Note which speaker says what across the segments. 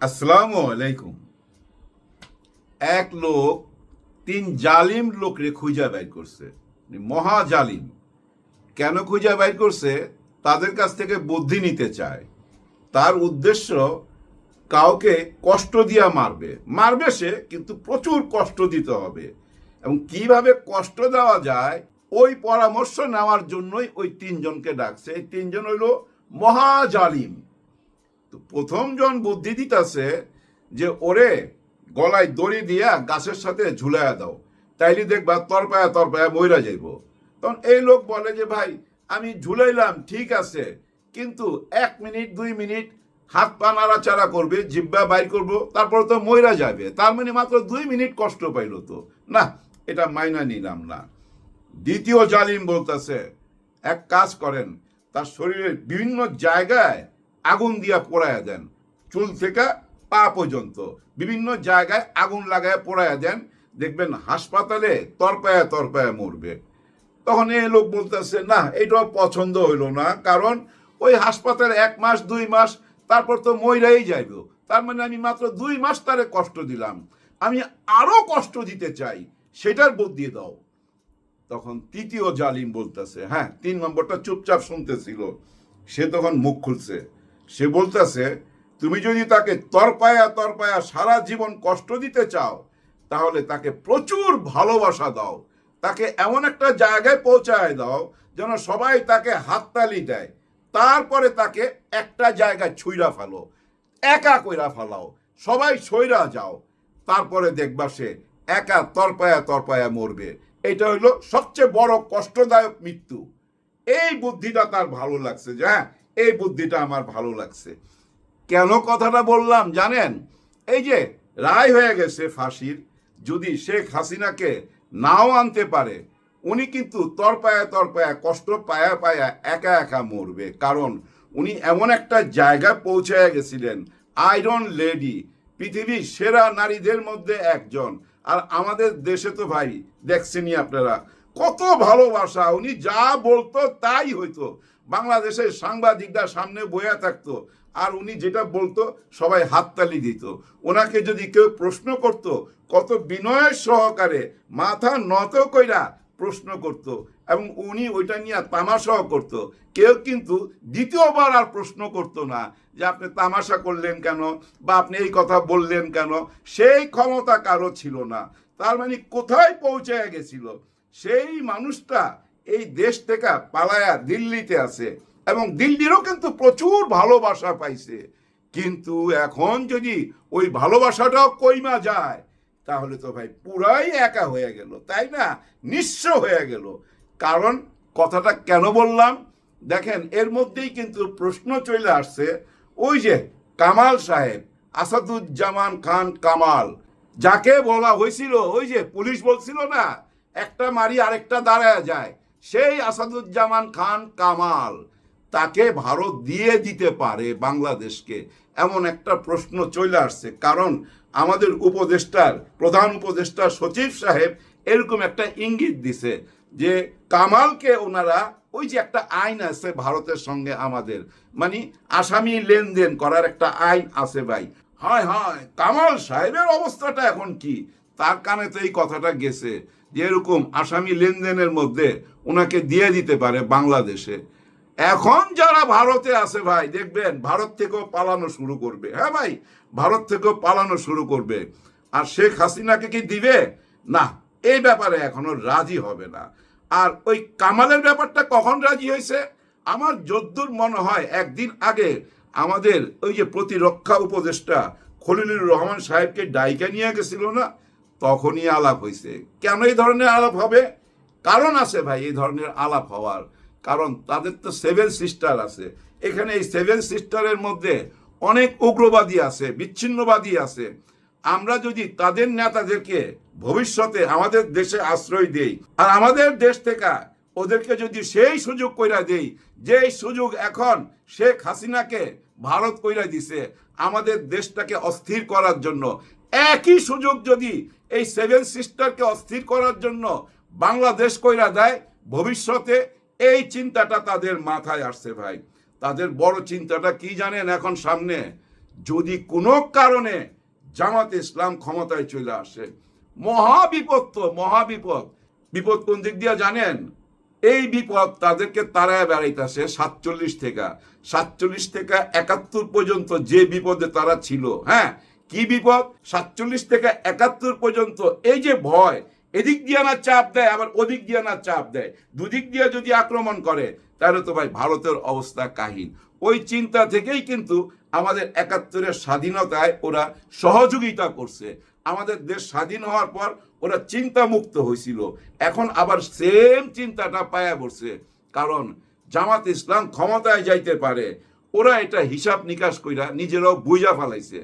Speaker 1: আসসালামু আলাইকুম। এক লোক, তিন জালিম লোকরে খুঁজা বাইর করছে। মহা জালিম। কেন খুঁজা বাইর করছে? তাদের কাছ থেকে বুদ্ধি নিতে চায়। তার উদ্দেশ্য, কাউকে কষ্ট দিয়া মারবে। মারবে সে, কিন্তু প্রচুর কষ্ট দিতে হবে। এবং কীভাবে কষ্ট দেওয়া যায়, ওই পরামর্শ নেওয়ার জন্যই ওই তিনজনকে ডাকছে। এই তিনজন হইল মহা জালিম। তো প্রথম জন বুদ্ধি দিতেছে যে, ওরে, গলায় দড়ি দিয়া গাছের সাথে ঝুলাইয়া দাও, তাইলে দেখবা তরপায়া তরপায়া মইরা যাইব। তখন এই লোক বলে যে, ভাই, আমি ঝুলাইলাম, ঠিক আছে, কিন্তু এক মিনিট, দুই মিনিট হাত পা নাড়াচাড়া করবে, জিব্বা বাইর করব, তারপরে তো মইরা যাবে তার মানে মাত্র দুই মিনিট কষ্ট পাইল তো। না, এটা মাইনা নিলাম না। দ্বিতীয় জালিম বলতেছে, এক কাজ করেন, তার শরীরের বিভিন্ন জায়গায় আগুন দিয়া পোড়ায়া দেন। চুল থেকে পা পর্যন্ত। বিভিন্ন জায়গায় আগুন লাগায় পোড়ায়া দেন। দেখবেন হাসপাতালে তরপায়া তরপায়া মরবে। তখন এই লোক বলতেছে, না এটাও পছন্দ হইল না। কারণ ওই হাসপাতালে এক মাস, দুই মাস, তারপর তো মইরাই যাইব। তার মানে আমি মাত্র দুই মাস তারে কষ্ট দিলাম। আমি আরও কষ্ট দিতে চাই, সেটার বুদ্ধি দাও। তখন তৃতীয় জালিম বলতেছে হ্যাঁ তিন নম্বরটা চুপচাপ শুনতেছিল। সে তখন মুখ খুলছে। সে বলতেছে, তুমি যদি তাকে তরপায়া তরপায়া সারা জীবন কষ্ট দিতে চাও, তাহলে তাকে প্রচুর ভালোবাসা দাও। তাকে এমন একটা জায়গায় পৌঁছায় দাও যেন সবাই তাকে হাততালি দেয়। তারপরে তাকে একটা জায়গায় ছুঁড়া ফেলো, একা কইরা ফেলাও, সবাই সইরা যাও। তারপরে দেখবা সে একা তরপায়া তরপায়া মরবে। এটা হইল সবচেয়ে বড় কষ্টদায়ক মৃত্যু। এই বুদ্ধিটা তার ভালো লাগছে যে হ্যাঁ এই বুদ্ধিটা আমার ভালো লাগছে। কেন কথাটা বললাম জানেন? এই যে রায় হয়ে গেছে ফাঁসির, যদি শেখ হাসিনাকে নাও আনতে পারে, উনি কিন্তু তরপায়া তরপায়া, কষ্ট পায়া পায়া একা একা মরবে। কারণ উনি এমন একটা জায়গায় পৌঁছায় গেছিলেন, আয়রন লেডি, পৃথিবীর সেরা নারীদের মধ্যে একজন। আর আমাদের দেশে তো ভাই, দেখছেনই আপনারা, কত ভালোবাসা, উনি যা বলতো তাই হইতো। বাংলাদেশের সাংবাদিকরা সামনে বইয়া থাকতো, আর উনি যেটা বলতো, সবাই হাততালি দিত। ওনাকে যদি কেউ প্রশ্ন করত, কত বিনয়ের সহকারে, মাথা নত কইরা প্রশ্ন করত, এবং উনি ওইটা নিয়ে তামাশাও করত। কেউ কিন্তু দ্বিতীয়বার আর প্রশ্ন করত না, যে আপনি তামাশা করলেন কেন, বা আপনি এই কথা বললেন কেন? সেই ক্ষমতা কারও ছিল না। তার মানে কোথায় পৌঁছে গেছিল? সেই মানুষটা এই দেশ থেকে পালায়া দিল্লিতে আছে এবং দিল্লিরও কিন্তু প্রচুর ভালোবাসা পাইছে। কিন্তু এখন যদি ওই ভালোবাসাটাও কইমা যায়, তাহলে তো ভাই পুরাই একা হয়ে গেল, তাই না? নিঃস্ব হয়ে গেল। কারণ কথাটা কেন বললাম? দেখেন, এর মধ্যেই কিন্তু প্রশ্ন চলে আসছে, ওই যে কামাল সাহেব, আসাদুজ্জামান খান কামাল, যাকে বলা হয়েছিল, ওই যে পুলিশ বলছিল না, একটা মারি আরেকটা দাঁড়ায় যায়। সেই আসাদুজ্জামান খান কামাল তাকে ভারত দিয়ে দিতে পারে বাংলাদেশকে। এমন একটা প্রশ্ন চলে আসছে, কারণ আমাদের উপদেষ্টার, প্রধান উপদেষ্টা সচিব সাহেব এরকম একটা ইঙ্গিত দিছে যে কামালকে ওনারা ওই যে একটা আইন আছে ভারতের সঙ্গে আমাদের মানে আসামি লেনদেন করার একটা আইন আছে ভাই। হয় হয়, কামাল সাহেবের অবস্থাটা এখন কি? তার কানে তো এই কথাটা গেছে যে এরকম আসামি লেনদেনের মধ্যে ওনাকে দিয়ে দিতে পারে বাংলাদেশে। এখন যারা ভারতে আছে ভাই, দেখবেন ভারত থেকেও পালানো শুরু করবে। হ্যাঁ ভাই, ভারত থেকেও পালানো শুরু করবে। আর শেখ হাসিনাকে কি দিবে? না, এই ব্যাপারে এখনও রাজি হবে না। আর ওই কামালের ব্যাপারটা কখন রাজি হয়েছে? আমার যদ্দূর মনে হয় একদিন আগে আমাদের ওই যে প্রতিরক্ষা উপদেষ্টা খলিলুর রহমান সাহেবকে ডাইকা নিয়ে গেছিল না? তখনই আলাপ হয়েছে কেন এই ধরনের আলাপ হবে? কারণ আছে ভাই, এই ধরনের আলাপ হওয়ার। কারণ তাদের তো সেভেন সিস্টার আছে। এখানে এই সেভেন সিস্টারের মধ্যে অনেক উগ্রবাদী আছে, বিচ্ছিন্নবাদী আছে। আমরা যদি তাদের নেতাদেরকে ভবিষ্যতে আমাদের দেশে আশ্রয় দেই, আর আমাদের দেশ থেকে ওদেরকে যদি সেই সুযোগ কইরা দেই, যেই সুযোগ এখন শেখ হাসিনাকে ভারত কইরা দিছে, আমাদের দেশটাকে অস্থির করার জন্য একই সুযোগ যদি এই সেভেন সিস্টারকে অস্থির করার জন্য বাংলাদেশ কইরা দেয়, ভবিষ্যতে এই চিন্তাটা তাদের মাথায় আসছে ভাই। তাদের বড় চিন্তাটা কি জানেন এখন সামনে? যদি কোনো কারণে জামাত ইসলাম ক্ষমতায় চলে আসে, মহাবিপদ তো, মহাবিপদ। বিপদ কোন দিক দিয়ে জানেন? এই বিপদ তাদেরকে তারায় বেড়াইতেছে সাতচল্লিশ থেকে। সাতচল্লিশ থেকে একাত্তর পর্যন্ত যে বিপদে তারা ছিল হ্যাঁ কি বিপদ? সাতচল্লিশ থেকে একাত্তর পর্যন্ত এই যে ভয়, এদিক দিয়ে না চাপ দেয়, আবার ওদিক দিয়ে না চাপ দেয়। দুদিক দিয়ে যদি আক্রমণ করে, তাহলে তো ভাই ভারতের অবস্থা কাহিন ওই চিন্তা থেকেই কিন্তু আমাদের একাত্তরের স্বাধীনতায় ওরা সহযোগিতা করছে। আমাদের দেশ স্বাধীন হওয়ার পর ওরা চিন্তা মুক্ত হয়েছিল। এখন আবার সেম চিন্তাটা পায়া পড়ছে। কারণ জামাত ইসলাম ক্ষমতায় যাইতে পারে। ওরা এটা হিসাব নিকাশ কইরা নিজেরাও বুঝা ফালাইছে।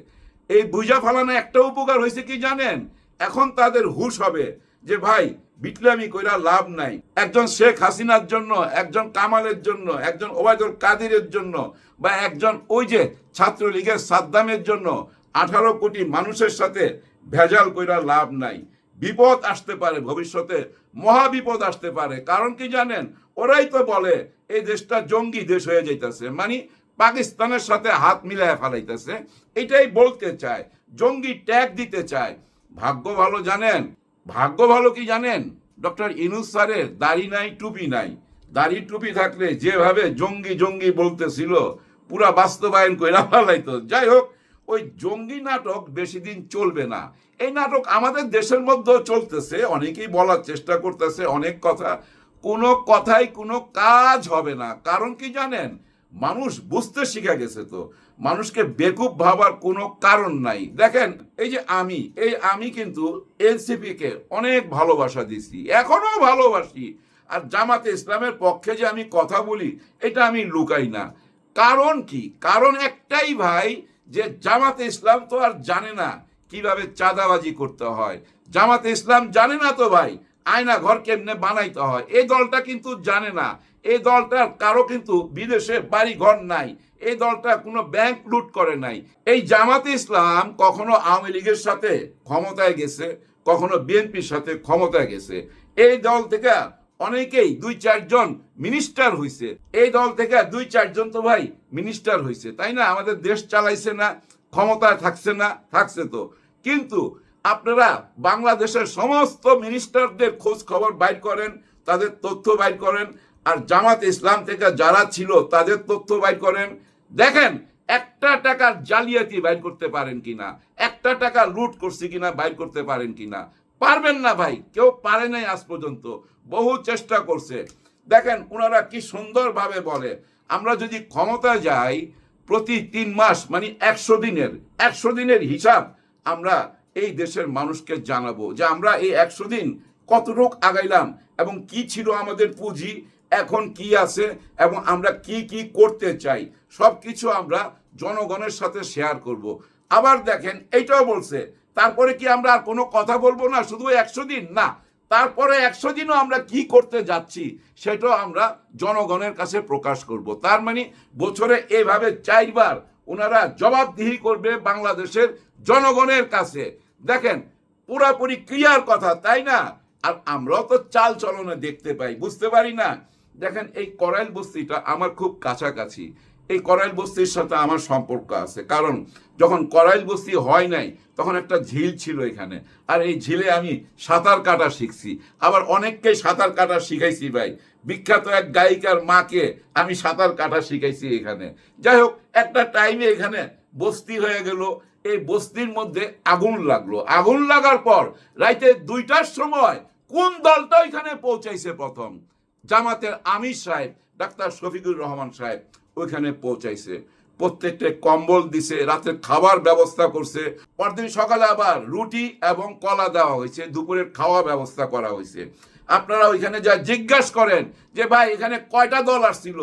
Speaker 1: এই বুঝা ফালানো একটা উপকার হয়েছে কি জানেন? এখন তাদের হুশ হবে যে, ভাই, বিটলামি কইরা লাভ নাই। একজন শেখ হাসিনার জন্য, একজন কামালের জন্য, একজন ওবায়দুল কাদিরের জন্য বা একজন ওই যে ছাত্রলীগের সাদ্দামের জন্য আঠারো কোটি মানুষের সাথে ভেজাল কইরা লাভ নাই। বিপদ আসতে পারে ভবিষ্যতে, মহা বিপদ আসতে পারে। কারণ কি জানেন? ওরাই তো বলে, এই দেশটা জঙ্গি দেশ হয়ে যাইতেছে। মানে পাকিস্তানের সাথে হাত মিলায় ফেলাইতেছে। এটাই বলতে চায়, জঙ্গি ট্যাগ দিতে চায়। ভাগ্য ভালো জানেন? ভাগ্য ভালো কি জানেন? ডক্টর ইনুস স্যারের দাড়ি নাই, টুপি নাই। দাড়ি, টুপি থাকলে যেভাবে জঙ্গি জঙ্গি বলতেছিল, পুরা বাস্তবায়ন কইরা ফেলাইতো। যাই হোক, ওই জঙ্গি নাটক বেশি দিন চলবে না। এই নাটক আমাদের দেশের মধ্যেও চলতেছে, অনেকেই বলার চেষ্টা করতেছে, অনেক কথা। কোনো কথাই কোনো কাজ হবে না। কারণ কি জানেন? মানুষ বুঝতে শিখে গেছে তো। মানুষকে বেকুব ভাবার কোনো কারণ নাই। দেখেন, এই যে আমি, এই আমি কিন্তু এনসিপি কে অনেক ভালোবাসা দিছি, এখনও ভালোবাসি। আর জামাতে ইসলামের পক্ষে যে আমি কথা বলি, এটা আমি লুকাই না। কারণ কি? কারণ একটাই ভাই, যে জামাতে ইসলাম তো আর জানে না কীভাবে চাঁদাবাজি করতে হয়। জামাতে ইসলাম জানে না তো ভাই, আয়না ঘর কেমনে বানাইতে হয়? এই দলটা কিন্তু জানে না। এই দলটার কারও কিন্তু বিদেশে বাড়ি ঘর নাই। এই দলটা কোনো ব্যাংক লুট করে নাই। এই জামাতে ইসলাম কখনো আওয়ামী লীগের সাথে ক্ষমতায় গেছে, কখনো বিএনপির সাথে ক্ষমতায় গেছে। এই দল থেকে অনেকেই দুই চারজন মিনিস্টার হইছে। এই দল থেকে দুই চারজন তো ভাই মিনিস্টার হইছে, তাই না? আমাদের দেশ চালাইছে না, ক্ষমতায় থাকছে না, থাকছে তো। কিন্তু আপনারা বাংলাদেশের সমস্ত মিনিস্টারদের খোঁজ খবর বাইর করেন, তাদের তথ্য বাইর করেন। আর জামাত ইসলাম থেকে যারা ছিল, তাদের তথ্য বাইর করেন। দেখেন, একটা টাকার জালিয়াতি বাইর করতে পারেন কিনা, একটা টাকা লুট করছে কিনা বাইর করতে পারেন কিনা, পারবেন না ভাই, কেউ পারে নাই আজ পর্যন্ত, বহু চেষ্টা করছে। দেখেন ওনারা কি সুন্দরভাবে বলে, আমরা যদি ক্ষমতা যাই, প্রতি তিন মাস মানে একশো দিনের একশো দিনের হিসাব আমরা এই দেশের মানুষকে জানাব যে আমরা এই একশো দিন কতটুক আগাইলাম এবং কি ছিল আমাদের পুঁজি এখন কি আছে এবং আমরা কি কি করতে চাই সব কিছু আমরা জনগণের সাথে শেয়ার করব। আবার দেখেন, এইটাও বলছে, তারপরে কি আমরা আর কোনো কথা বলব না, শুধু একশো দিন? না, তারপরে একশো দিনও আমরা কি করতে যাচ্ছি, সেটাও আমরা জনগণের কাছে প্রকাশ করব। তার মানে বছরে এভাবে চারবার ওনারা জবাবদিহি করবে বাংলাদেশের জনগণের কাছে। দেখেন, পুরাপুরি ক্রিয়ার কথা, তাই না? আর আমরাও তো চাল চলনে দেখতে পাই, বুঝতে পারি না? দেখেন, এই করাইল বস্তিটা আমার খুব কাছাকাছি। এই করাইল বস্তির সাথে আমার সম্পর্ক আছে। কারণ, যখন করাইল বস্তি হয় নাই, তখন একটা ঝিল ছিল এখানে। আর এই ঝিলে আমি সাঁতার কাটা শিখছি। আবার অনেককেই সাঁতার কাটা শিখাইছি ভাই। বিখ্যাত এক গায়িকার মাকে আমি সাঁতার কাটা শিখাইছি এখানে। যাই হোক, একটা টাইমে এখানে বস্তি হয়ে গেল। এই বস্তির মধ্যে আগুন লাগল। আগুন লাগার পর রাইতে দুইটার সময় কোন দলটা এখানে পৌঁছাইছে প্রথম? জামাতের আমির সাহেব, ডাক্তার শফিকুর রহমান সাহেব ওইখানে পৌঁছাইছে। প্রত্যেকটা কম্বল দিছে রাতের খাবার ব্যবস্থা করছে। পরদিন সকালে আবার রুটি এবং কলা দেওয়া হয়েছে, দুপুরের খাওয়া ব্যবস্থা করা হয়েছে। আপনারা ওইখানে যা জিজ্ঞাসা করেন যে, ভাই, এখানে কয়টা দল আসছিল?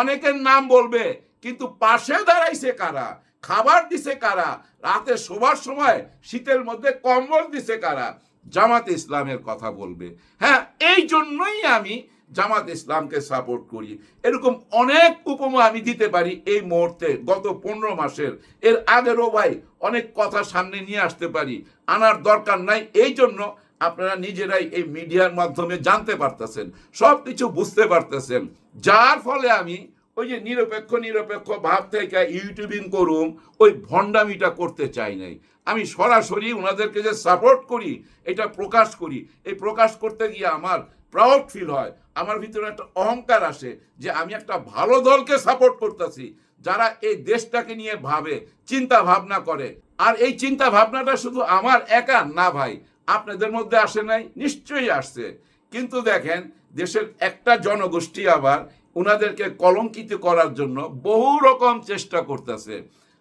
Speaker 1: অনেকের নাম বলবে, কিন্তু পাশে দাঁড়াইছে কারা? খাবার দিছে কারা? রাতে শোবার সময় শীতের মধ্যে কম্বল দিছে কারা? জামাত ইসলামের কথা বলবে। হ্যাঁ এই জন্যই আমি জামাত ইসলামকে সাপোর্ট করি। এরকম অনেক উপমা আমি দিতে পারি এই মুহূর্তে, গত পনেরো মাসের। এর আগেরও ভাই অনেক কথা সামনে নিয়ে আসতে পারি। আনার দরকার নাই, এই জন্য আপনারা নিজেরাই এই মিডিয়ার মাধ্যমে জানতে পারতেছেন সব কিছু বুঝতে পারতেছেন। যার ফলে আমি ওই যে নিরপেক্ষ নিরপেক্ষ ভাব থেকে ইউটিউবিং করুম ওই ভণ্ডামিটা করতে চাই নাই। আমি সরাসরি ওনাদেরকে যে সাপোর্ট করি, এটা প্রকাশ করি। এই প্রকাশ করতে গিয়ে আমার প্রাউড ফিল হয়। আমার ভিতরে একটা অহংকার আসে যে আমি একটা ভালো দলকে সাপোর্ট করতেছি, যারা এই দেশটাকে নিয়ে ভাবে, চিন্তা ভাবনা করে। আর এই চিন্তা ভাবনাটা শুধু আমার একা? না ভাই, আপনাদের মধ্যে আসে নাই? নিশ্চয়ই আসছে। কিন্তু দেখেন, দেশের একটা জনগোষ্ঠী আবার ওনাদেরকে কলঙ্কিত করার জন্য বহু রকম চেষ্টা করতেছে।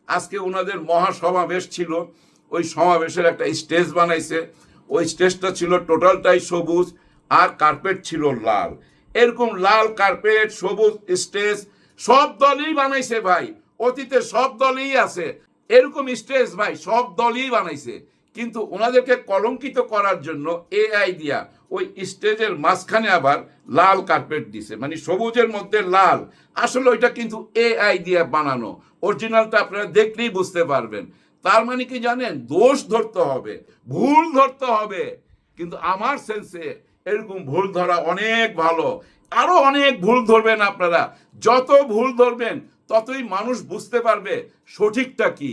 Speaker 1: আজকে ওনাদের মহাসমাবেশ ছিল, ওই সমাবেশের একটা স্টেজ বানাইছে। ওই স্টেজটা ছিল টোটালটাই সবুজ আর কার্পেট ছিল লাল। এরকম লাল কার্পেট সবুজ স্টেজ সব দলই বানাইছে ভাই। অতীতে সব দলই আছে। এরকম স্টেজ ভাই, সব দলই বানাইছে। কিন্তু ওনাদেরকে কলঙ্কিত করার জন্য এআই দিয়া ওই স্টেজের মাঝখানে আবার লাল কার্পেট দিছে। মানে সবুজের মধ্যে লাল। আসলে ওইটা কিন্তু এআই দিয়ে বানানো। অরিজিনালটা আপনারা দেখলেই বুঝতে পারবেন। তার মানে কি জানেন? দোষ ধরতে হবে, ভুল ধরতে হবে। কিন্তু আমার সেন্সে এরকম ভুল ধরা অনেক ভালো। আরও অনেক ভুল ধরবেন আপনারা। যত ভুল ধরবেন, ততই মানুষ বুঝতে পারবে সঠিকটা কি।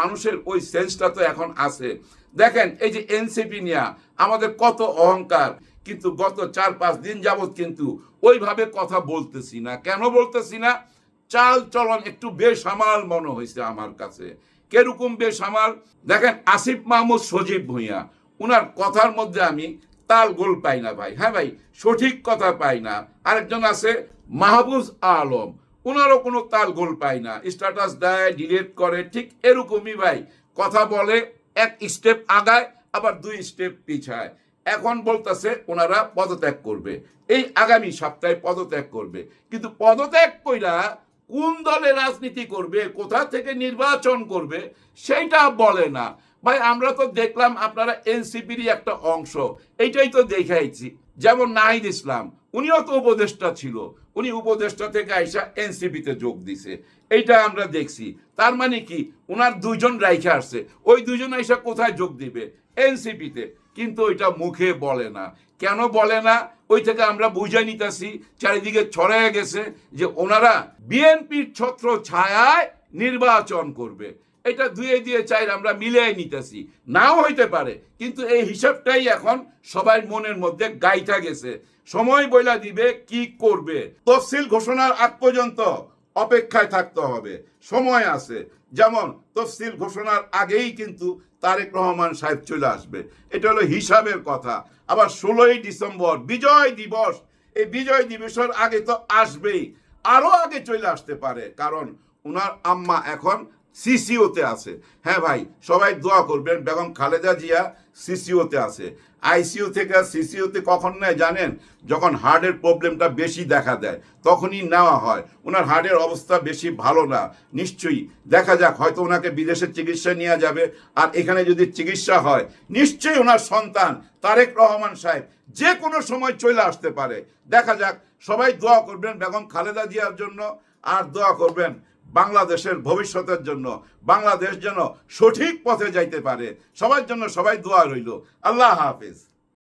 Speaker 1: মানুষের ওই সেন্সটা তো এখন আছে। দেখেন, এই যে এনসিপি নিয়ে, আমাদের কত অহংকার। কিন্তু গত চার পাঁচ দিন যাবৎ কিন্তু ওইভাবে কথা বলতেছি না। কেন বলতেছি না? চাল চলন একটু বেসামাল মনে হয়েছে আমার কাছে। কেরকম বেসামাল? দেখেন, আসিফ মাহমুদ সজীব ভুঁইয়া, উনার কথার মধ্যে আমি তাল গোল পাই না ভাই। হ্যাঁ ভাই? সঠিক কথা পাই না। আরেকজন আছে, মাহবুজ আলম। ওনারও কোনো তাল গোল পাই না। স্ট্যাটাস দেয়, ডিলিট করে, ঠিক এরকমই ভাই। কথা বলে, এক স্টেপ আগায়, আবার দুই স্টেপ পিছায়। এখন বলতেছে, ওনারা পদত্যাগ করবে। এই আগামী সপ্তাহে পদত্যাগ করবে। কিন্তু পদত্যাগ কইরা কোন দলে রাজনীতি করবে, কোথা থেকে নির্বাচন করবে, সেইটা বলে না। ভাই, আমরা তো দেখলাম আপনারা এনসিপিরই একটা অংশ। এইটাই তো দেখাইছি। যেমন নাহিদ ইসলাম, উনিও তো উপদেষ্টা ছিল। উনি উপদেষ্টা থেকে আইসা এনসিপিতে যোগ দিছে। এইটা আমরা দেখছি। তার মানে কি? ওনার দুইজন রাইখে আসছে। ওই দুইজন আইসা কোথায় যোগ দিবে? এনসিপিতে। কিন্তু ওইটা মুখে বলে না। কেন বলে না? ওই থেকে আমরা বুঝে নিতেছি, চারিদিকে ছড়ায় গেছে যে ওনারা বিএনপির ছত্র ছায়ায় নির্বাচন করবে। এটা দুয়ে দিয়ে চাই আমরা মিলিয়ে নিতেছি। নাও হইতে পারে, কিন্তু এই হিসাবটাই এখন সবাই মনের মধ্যে গাইটা গেছে। সময় বইলা দিবে কি করবে। তফসিল ঘোষণার আগ পর্যন্ত অপেক্ষায় থাকতে হবে। সময় আছে। যেমন তফসিল ঘোষণার আগেই কিন্তু তারেক রহমান সাহেব চলে আসবে। এটা হলো হিসাবের কথা। আবার ষোলোই ডিসেম্বর, বিজয় দিবস। এই বিজয় দিবসের আগে তো আসবেই। আরও আগে চলে আসতে পারে, কারণ ওনার আম্মা এখন সিসিওতে আছে। হ্যাঁ ভাই, সবাই দোয়া করবেন, বেগম খালেদা জিয়া সিসিওতে আছে। আইসিইউ থেকে সিসিওতে কখন নেয় জানেন? যখন হার্টের প্রবলেমটা বেশি দেখা দেয়, তখনই নেওয়া হয়। ওনার হার্টের অবস্থা বেশি ভালো না, নিশ্চয়ই। দেখা যাক, হয়তো ওনাকে বিদেশে চিকিৎসা নিয়ে যাবে। আর এখানে যদি চিকিৎসা হয়, নিশ্চয়ই ওনার সন্তান তারেক রহমান সাহেব যে কোনো সময় চলে আসতে পারে। দেখা যাক, সবাই দোয়া করবেন বেগম খালেদা জিয়ার জন্য, আর দোয়া করবেন বাংলাদেশের ভবিষ্যতের জন্য, বাংলাদেশ যেন সঠিক পথে যাইতে পারে। সবার জন্য সবাই দোয়া রইল। আল্লাহ হাফিজ।